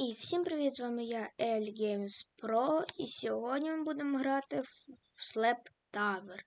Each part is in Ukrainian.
І всім привіт! З вами я Ель Pro. І сьогодні ми будемо грати в Slap Tower.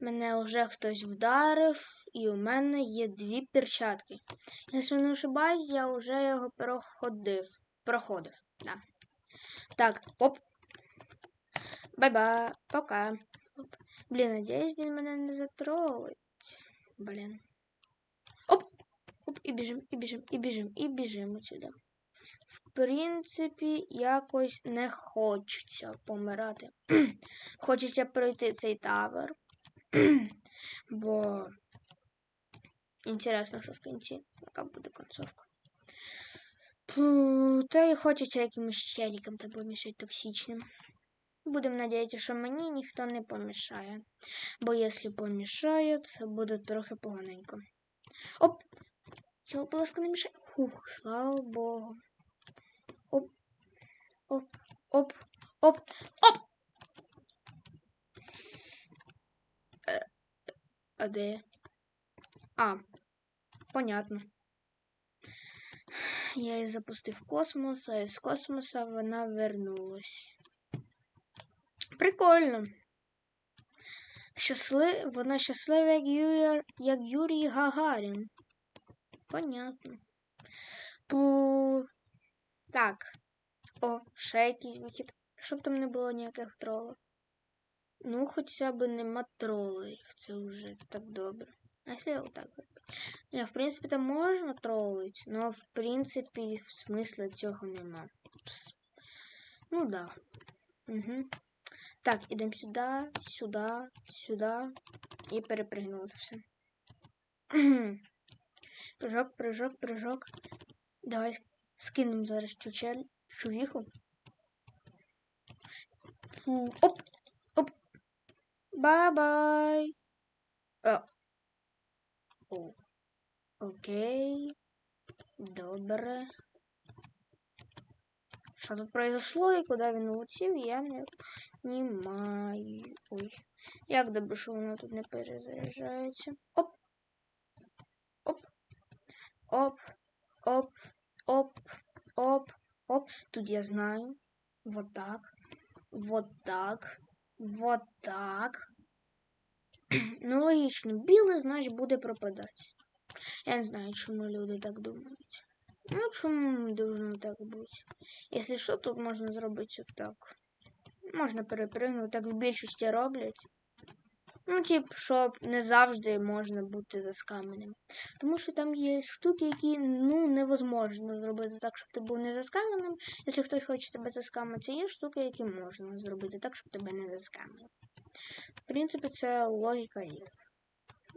Мене вже хтось вдарив, і у мене є дві перчатки. Якщо не ошибаюсь, я вже його проходив. Проходив. Да. Так, оп. Бай-бай, пока. Оп. Блін, надіюсь, він мене не затролить. Блін. Оп! Оп, і біжим, і біжим, і біжим, і біжимо сюди. Принципі, якось не хочеться помирати. хочеться пройти цей тавер. Бо інтересно, що в кінці, яка буде концовка. Пу, Та й хочеться якимось челікам та помішати токсичним. Будемо надіятися, що мені ніхто не помішає. Бо якщо помішає, це буде трохи поганенько. Оп! Цього, будь ласка, не мішай. Фух, слава Богу. Оп, оп, оп, оп, оп! Е, а де? А, понятно. Я її запустив в космос, а з космоса вона вернулась. Прикольно. Щасли... Вона щаслива, як Юрій, як Юрій Гагарін. Понятно. Так. О, ще якийсь вихід. Щоб там не було ніяких тролів. Ну, хоча б нема тролей. Це вже так добре. А якщо я отак роблю? Не, в принципі, там можна тролить, но в принципі смисла цього нема. Пс. Ну да. Угу. Так, ідемо сюди, сюди, сюди. І перепригнули все. прыжок, прыжок, прыжок. Давай скинемо зараз чучель, чувіху. Оп! Оп! Бай-бай! О. О. Окей. Добре. Що тут произошло і куди він улетів, я не понимаю. Ой. Як добре, що воно тут не перезаряджається. Оп! Оп! Оп! Оп! Оп! Оп! Оп! Тут я знаю. Вот так. Вот так. Вот так. Ну, логічно, біле, значить, буде пропадати. Я не знаю, чому люди так думають. Ну, чому не должно так бути? Якщо що, тут можна зробити так. Можна перепригнути, так в більшості роблять. Ну, тип, щоб не завжди можна бути заскаменим. Тому що там є штуки, які ну, невозможно зробити так, щоб ти був не заскаменим. Якщо хтось хоче тебе заскамити, є штуки, які можна зробити так, щоб тебе не заскамили. В принципі, це логіка є.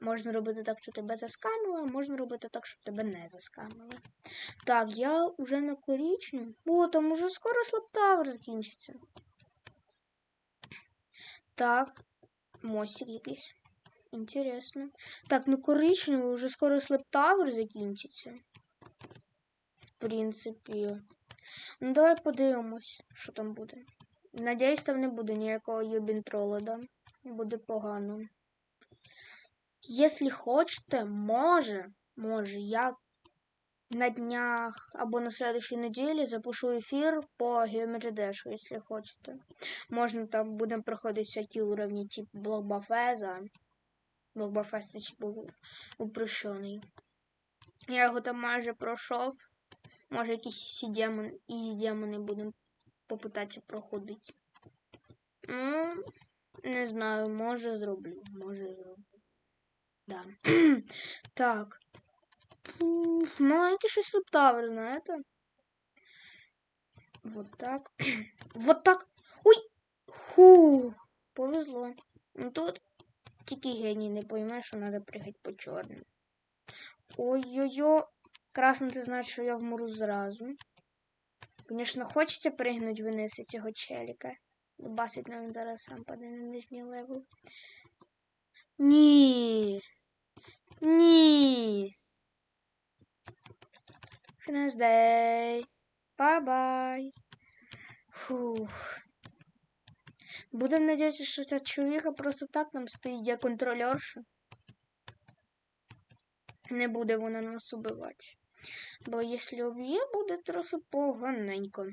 Можна робити так, щоб тебе заскамили, а можна робити так, щоб тебе не заскамили. Так, я вже на корічні. О, там уже скоро слаптавер закінчиться. Так, мостик якийсь. Інтересно. Так, ну коричневий, вже скоро слептавер закінчиться. В принципі. Ну, давай подивимось, що там буде. Надіюсь, там не буде ніякого юбінтрола, да? Буде погано. Якщо хочете, може, може, я на днях або на следующей неделе запишу ефір по Geometry Dash, если хочете. Можна там будемо проходити всякі уровні, типу блокбафеза. Блокбафез це був упрощений. Я його там майже пройшов. Може якісь ізі демони будемо попитатися проходити. Ну, не знаю, може зроблю, може зроблю. Да. так. Маленький щось лептавер, знаєте? Вот так. вот так. Ой! Фу, повезло. Ну тут тільки геній не пойме, що треба пригати по чорним. Ой-ой-ой. Красно це значить, що я вмру зразу. Звісно, хочеться пригнути вниз цього челіка. Басить нам він зараз сам паде на нижній левел. Ні. Ні. Fitness Day. Бай-бай. Фух. Будемо надіятися, що ця чоловіка просто так нам стоїть як контролерша. Не буде вона нас убивати. Бо якщо об'є, буде трохи поганенько.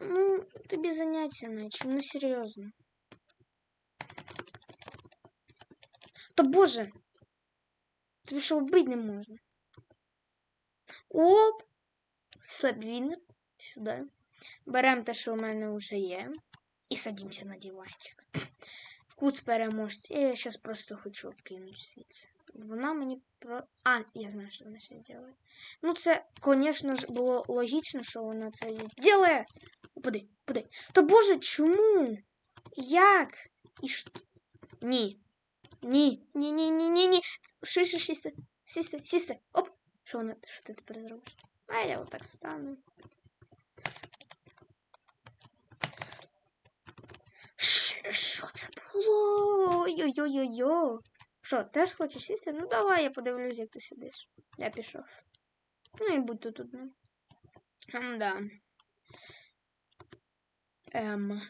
Ну, тобі заняття наче, ну серйозно. Та боже! Тобі що вбити не можна? Оп! Слабвінер. Сюди. Беремо те, що у мене вже є. І садимося на диванчик. Вкус переможця. Я зараз просто хочу кинути звідси. Вона мені про. А, я знаю, що вона це зробить. Ну, це, звісно ж, було логічно, що вона це зробить. Упади, упади. Та боже, чому? Як? І що? Ні. Ні, ні, ні, ні, ні, ні. Швидше сісти. Сісти, сісти. Оп. Що вона? Що ти тепер зробиш? А я отак стану. Що це було? Ой-ой-ой-ой. Що, теж хочеш сісти? Ну давай я подивлюсь, як ти сидиш. Я пішов. Ну і будь тут одна. Да. Ем.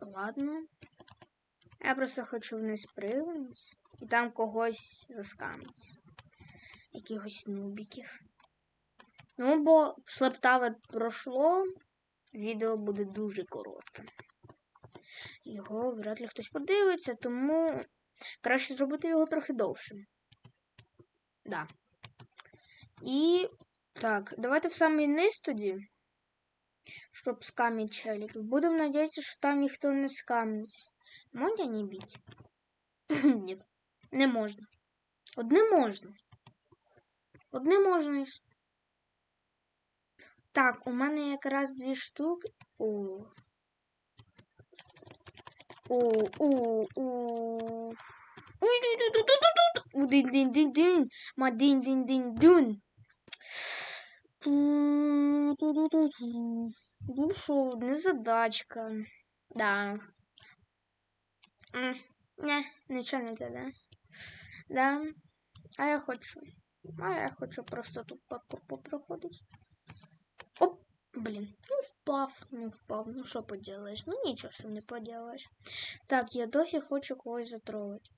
Ладно. Я просто хочу вниз пригнути і там когось заскамити. Якихось нубіків. Ну, бо слептаве пройшло, відео буде дуже коротке. Його вряд ли хтось подивиться, тому краще зробити його трохи довшим. Да. І так, давайте в самий низ тоді, щоб скамить челіків. Будемо надіятися, що там ніхто не скамить. Можна не бить? Ні, не можна. Одне можна. Одне можна. Так, у мене якраз дві штуки. О. О, о, о. Ой, ду ду ду ду ду ду У дин дин дин дин Ма дин дин дин дун Ту-ду-ду-ду. Ну що, незадачка. Да. Не, нічого не да? Да. А я хочу. А я хочу просто тут попроходити. Оп, блін. Ну, впав, ну впав. Ну що поділаєш? Ну нічого що не поділаєш. Так, я досі хочу когось затролити.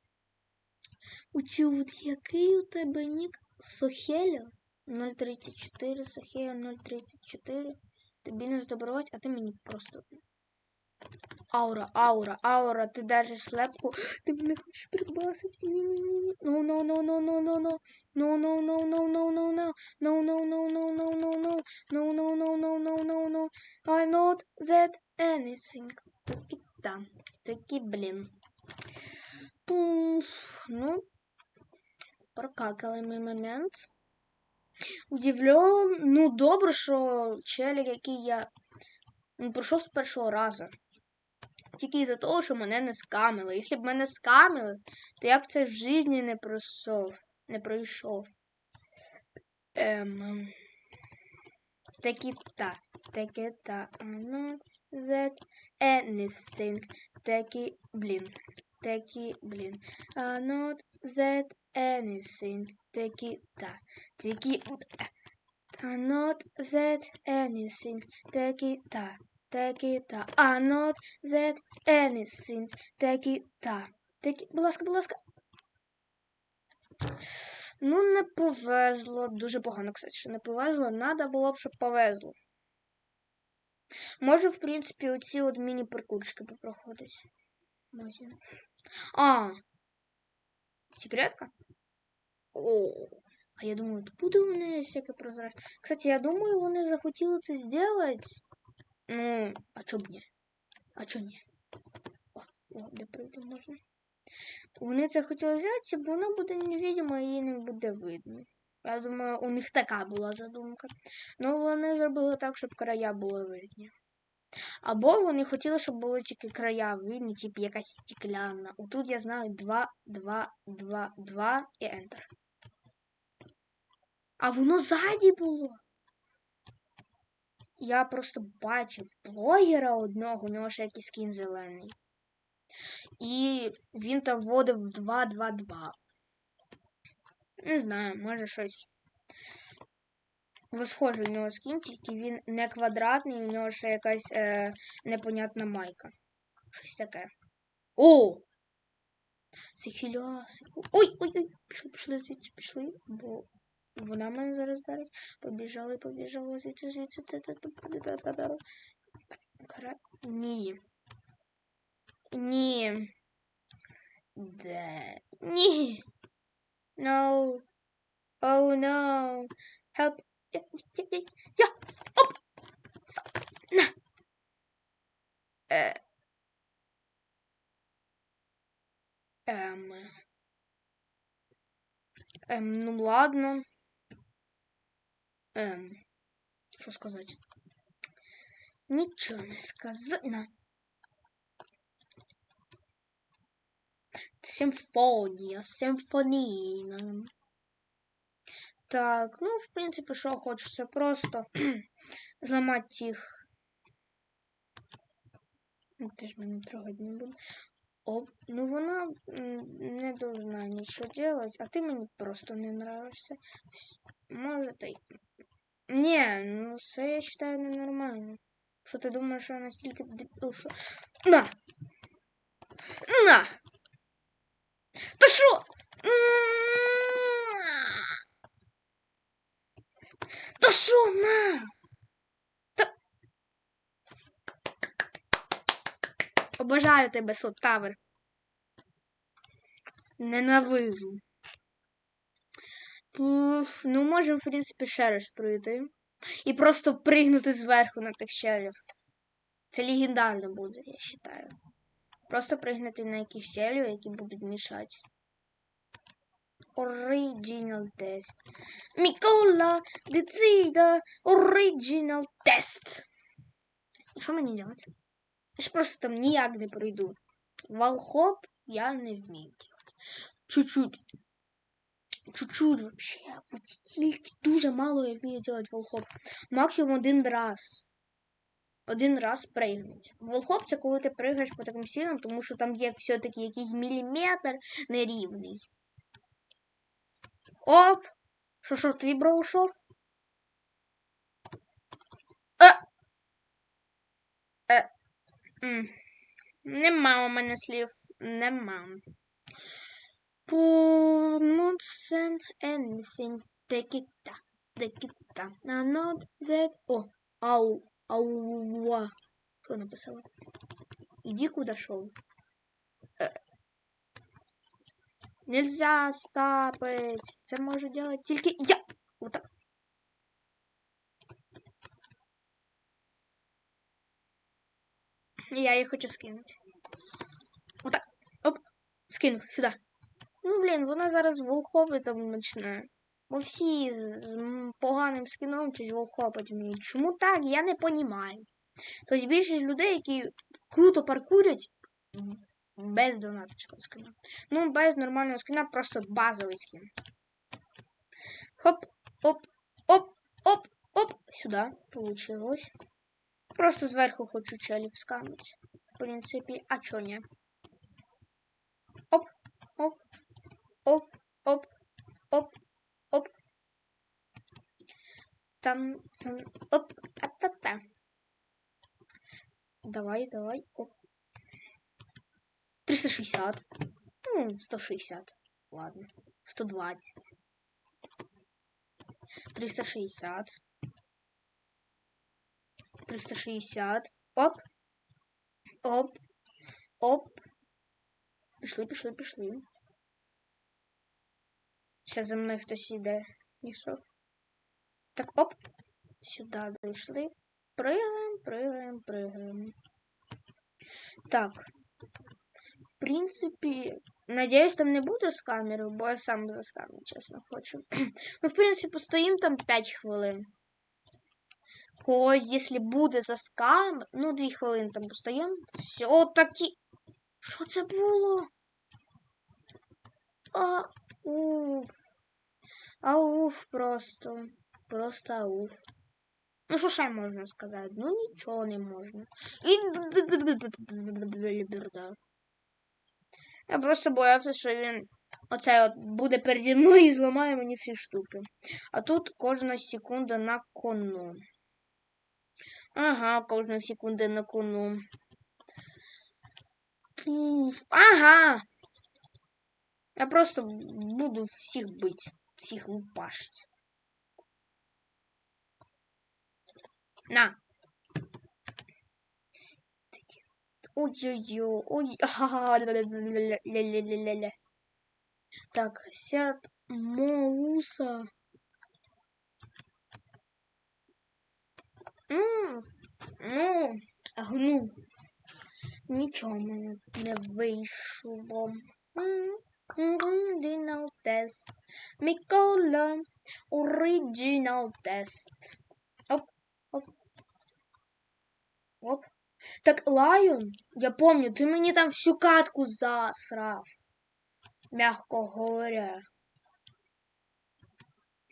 У ці от який у тебе нік? Сохеля? 034, Сохея 034. Тобі не здобувати, а ти мені просто. Аура, аура, аура, ти держиш слепку. Ти мене хочеш прибасити. Ні-ні-ні. No, no, no, no, no, no, no. No, no, no, no, no, no, no. No, no, no, no, no, no, no. No, no, no, no, no, no, no. I'm not that anything. Такі там. Такі, блін. Пуф. Ну, прокакали ми момент. Удивлен. Ну, добре, що челік, який я пройшов з першого разу. Тільки із-за того, що мене не скамили. Якщо б мене скамили, то я б це в житті не пройшов. Не пройшов. Ем. Такі та. Такі та. Ну, that anything. Такі, блін. Такі, блін. Not that anything. Такі та. Такі. Not that anything. Такі та. Такі та. А not that anything. Такі та. Такі. Будь ласка, будь ласка. Ну, не повезло. Дуже погано, кстати, що не повезло. Надо було б, щоб повезло. Можу, в принципі, оці от міні-паркурчики попроходити. А. Секретка? О. А я думаю, откуда у мене всяке прозрачне? Кстати, я думаю, вони захотіли це зробити. Ну, а чо б ні? А чо ні? О, о, де пройти можна? Вони це хотіли зробити, бо вона буде невидима і її не буде видно. Я думаю, у них така була задумка. Ну, вони зробили так, щоб края були видні. Або вони хотіли, щоб були тільки края видні, типу якась стекляна. Отут я знаю 2, 2, 2, 2 і Enter. А воно ззаді було. Я просто бачив блогера одного, у нього ще якийсь скін зелений. І він там вводив 2-2-2. Не знаю, може щось. Схожий у нього скін, тільки він не квадратний, у нього ще якась е, непонятна майка. Щось таке. О! Це хілясику. Ой, ой, ой, пішли, пішли звідси, пішли, бо вона мене зараз дарить. Побіжали, побіжали, звідси, звідси, Кара... Ні. Ні. Да. Ні. No. Oh no. Help. Я, я. Оп. На. Е. Ем. Ем, ну ладно. Ем. Що сказати? Нічого не сказати. На. Симфонія, симфонійна. Так, ну, в принципі, що хочеться просто зламати їх. Ти ж мене трогати не буде. Оп, ну вона не должна нічого делать, а ти мені просто не нравишся. Може ти. Не, ну це я считаю ненормально. Що ти думаєш, що я настільки дебіл, що... На! На! Та що? Та що на? Та... Обожаю тебе, Слоптавер. Ненавижу. Ну, можемо, в принципі, ще раз пройти. І просто пригнути зверху на тих щелів. Це легендарно буде, я вважаю. Просто пригнути на якісь щелі, які будуть мішати. Original test. Микола, Децида, Original test. І що мені делать? Я ж просто там ніяк не пройду. Валхоп я не вмію делать. Чуть-чуть. Чуть-чуть вообще. Вот тільки дуже мало я вмію делать волхоп. Максимум один раз. Один раз пригнуть. Волхоп це коли ти пригаєш по таким силам, тому що там є все-таки якийсь міліметр нерівний. Оп! Що, що, твій бро ушов? Е! Е! Нема у мене слів. Нема. Take it down. Take it down. I'm not that. О, ау, ауа. Що написала? Иди куда шел. Э. Нельзя стапать. Це можу делать тільки я. Вот так. Я її хочу скинути. Вот так. Оп. Скинув сюда. Ну, блін, вона зараз волхопи там почне. Бо всі з, поганим скіном щось волхопить вміють. Чому так? Я не понімаю. Тобто більшість людей, які круто паркурять без донаточного скина. Ну, без нормального скина, просто базовий скін. Хоп, оп, оп, оп, оп. Сюди получилось. Просто зверху хочу челів скамить. В принципі, а чо? Оп, оп, оп, оп, оп, оп. Там, там, оп, а-та-та. Давай, давай, оп. 360. Ну, 160. Ладно. 120. 360. 360. Оп. Оп. Оп. Пішли, пішли, пішли. Сейчас за мною хтось іде. Ішов. Так, оп. Сюди дійшли. Прыгаем, прыгаем, прыгаем. Так. В принципі, надіюсь, там не буде з камери, бо я сам заскамлю, чесно хочу. ну, в принципі, стоїм там 5 хвилин. Когось, якщо буде за скам, ну, 2 хвилини там постоїмо. Все такі. Що це було? А, уф. Ауф просто. Просто ауф. Ну, що ще можна сказати? Ну, нічого не можна. І... Я просто боявся, що він оце от буде переді мною і зламає мені всі штуки. А тут кожна секунда на кону. Ага, кожна секунда на кону. Ага. Я просто буду всіх бить, всіх лупашить. На. Ой-ой-ой, ой, ага, ля-ля-ля-ля-ля. Так, сяд Моуса. Ну, ну, гну. Нічого в мене не вийшло. Оригінал тест. Микола. Оригінал тест. Оп, оп. Оп. Так, Лайон, я помню, ти мені там всю катку засрав. Мягко говоря.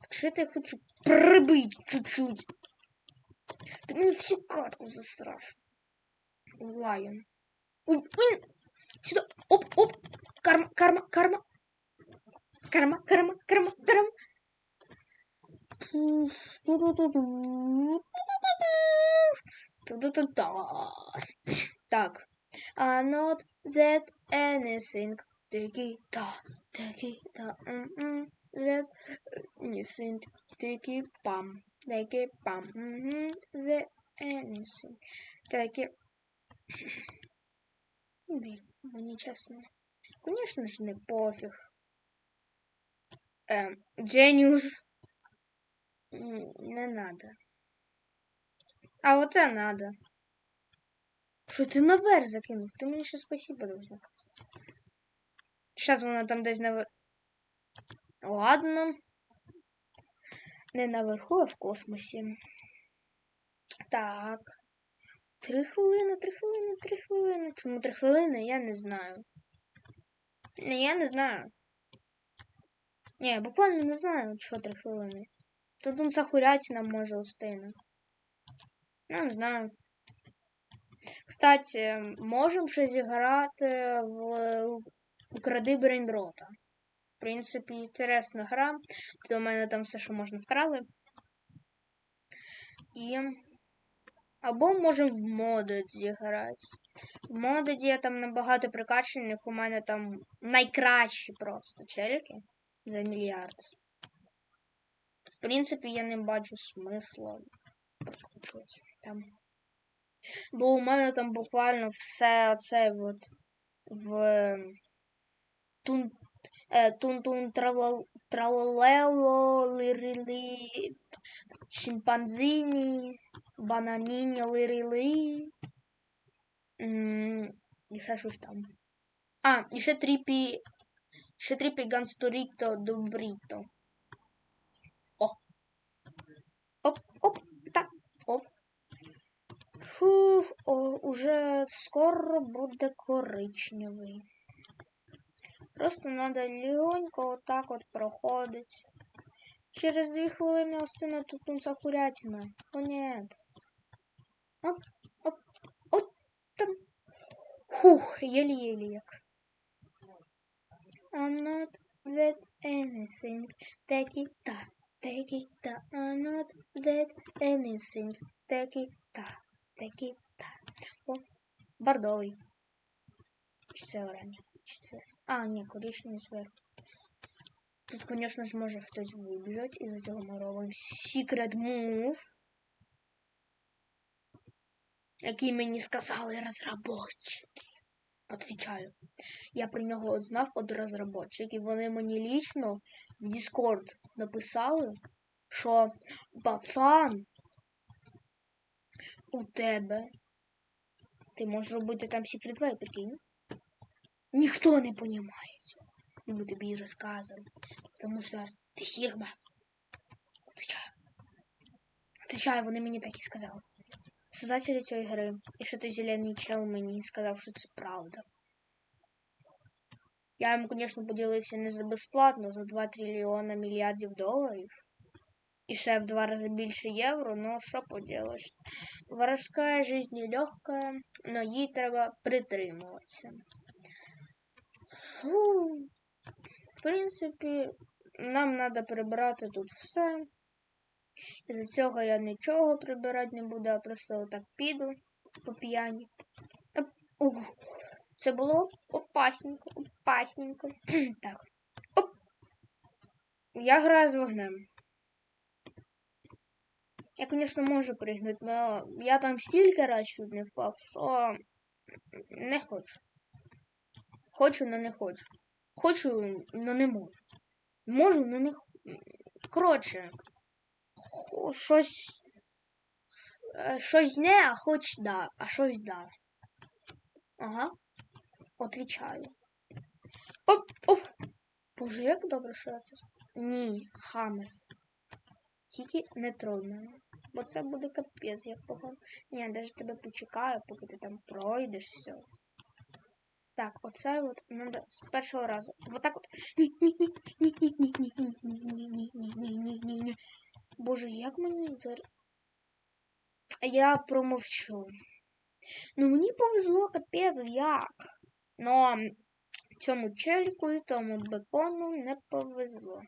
Так що я хочу прибить чуть-чуть. Ти мені всю катку засрав. Лайон. Ой, ой, сюда. Оп, оп. Карма, карма, карма. Карма, карма, карма, карма. Так. А not that anything. Тики та, тики та, м that anything. Тики пам, тики пам, that anything. Тики. Блин, мені чесно. Конечно ж не пофіг. Ем, Genius. Не надо. А оце надо. Що ти наверх закинув? Ти мені ще спасибо должна казати. Зараз вона там десь навер... Ладно. Не наверху, а в космосі. Так. Три хвилини, три хвилини, три хвилини. Чому три хвилини? Я не знаю. Я не знаю. Я буквально не знаю, що три хвилини. Тут он сахурятина може устигне. Я не знаю. Кстати, можемо ще зіграти в Укради Брейндрота. В принципі, інтересна гра. У мене там все, що можна вкрали. І. Або можемо в моди зіграти. В модеді я там набагато прикачаних, у мене там найкращі просто челіки за мільярд. В принципі, я не бачу смисла прокручувати там. Бо у мене там буквально все оце от в тун е, тун-тун тралалело, лирили, чимпанзині, бананіні, лирили. І ще щось там. А, і ще тріпі. Ще тріпі гансторіто. О. Оп, оп, так, оп. Фух, о, уже скоро буде коричневий. Просто надо легонько вот так вот проходить. Через дві хвилини остина тут он сахурятина. Оп, оп, оп, там. Фух, еле-еле як. I'm not that anything. Ta, take it ta. I'm not that anything. Ta, take it ta. О, бордовий. Чи це оранжевий? Чи це... А, ні, коричневий зверху. Тут, звісно ж, може хтось вибіжать, і за цього ми Secret Move. Який мені сказали розробники. Отвічаю. Я про нього знав від розробників. Вони мені лічно в Discord написали, що пацан у тебе. Ти можеш робити там Secret Way, прикинь. Ніхто не розуміє цього. І ми тобі розказуємо. Тому що ти Сігма. Отвічаю. Отвічаю, вони мені так і сказали. Создателі цієї гри. І що той зелений чел мені сказав, що це правда. Я йому, звісно, поділився не за безплатно, за 2 трильйона мільярдів доларів. І ще в два рази більше євро, ну що поділиш. Воровська жизнь легка, но їй треба притримуватися. В принципі, нам треба прибрати тут все. І за цього я нічого прибирати не буду, а просто отак піду по п'яні. Ух, це було опасненько, опасненько. так. Я граю з вогнем. Я, звісно, можу пригнути, але я там стільки раз чуть не впав, що не хочу. Хочу, але не хочу. Хочу, але не можу. Можу, але не хочу. Коротше, щось. е, Щось не, а хоч да, а щось да. Ага. Отвічаю. Оп, оп. Боже, як добре, що я це. Ні, Хамес. Тільки не троль мене. Бо це буде капець, як погано. Ні, я навіть тебе почекаю, поки ти там пройдеш все. Так, оце от надо з першого разу. Вот так от. Ні, Боже, як мені зараз. Я промовчу. Ну, мені повезло капець як. Ну, Но цьому челіку і тому бекону не повезло.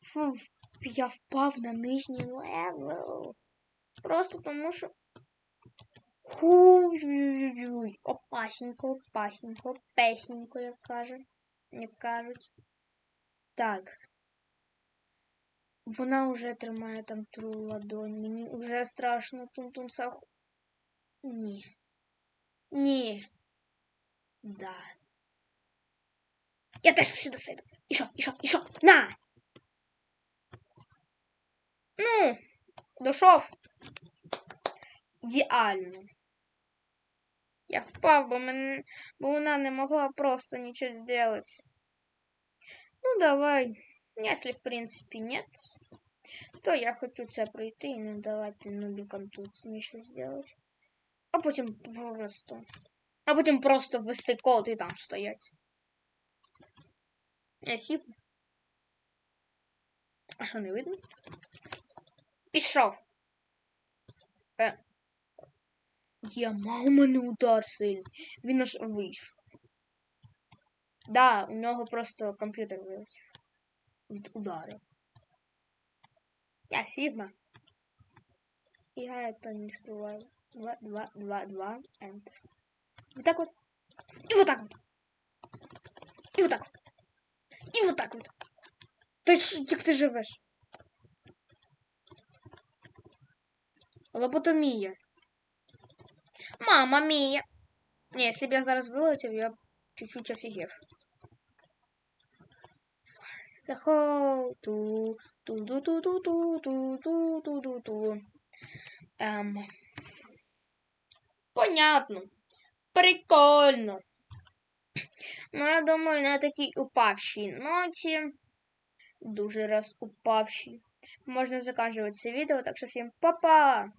Фу, я впав на нижній левел. Просто тому що. Хуй-юй-юй. Опасненько, опасненько, песненько, як кажуть. Як кажуть. Так. Вона вже тримає там тру ладонь. Мені вже страшно тун-тун саху. Ні. Ні. Да. Я теж сюди сиду. І що, і що, і що? На! Ну, дошов. Ідеально. Я впав, бо, мен... бо вона не могла просто нічого зробити. Ну, давай. Если, в принципе, нет, то я хочу це пройти і не давати нубікам тут нічого зробити. А потім просто. А потім просто ввести код і там стоять. Я сіп. А що не видно? Пішов. Е. Є, мав мене удар сильний. Він аж вийшов. Да, у нього просто комп'ютер вилетів. Від удару. Я Сігма. І я это не скрываю. 2, 2, 2, 2, Enter. Вот так вот. И вот так вот. И вот так вот. И вот так вот. Ти ж, як ти живеш? Лоботомія. Мама мія. Не, якщо б я зараз вилетів, я б чуть-чуть офігів. The whole ту ту ту ту ту ту ту ту ту ту ту Ем. Понятно. Прикольно. Ну, я думаю, на такій упавшій ноті, дуже раз упавшій, можна заканчивать це відео, так що всім па-па!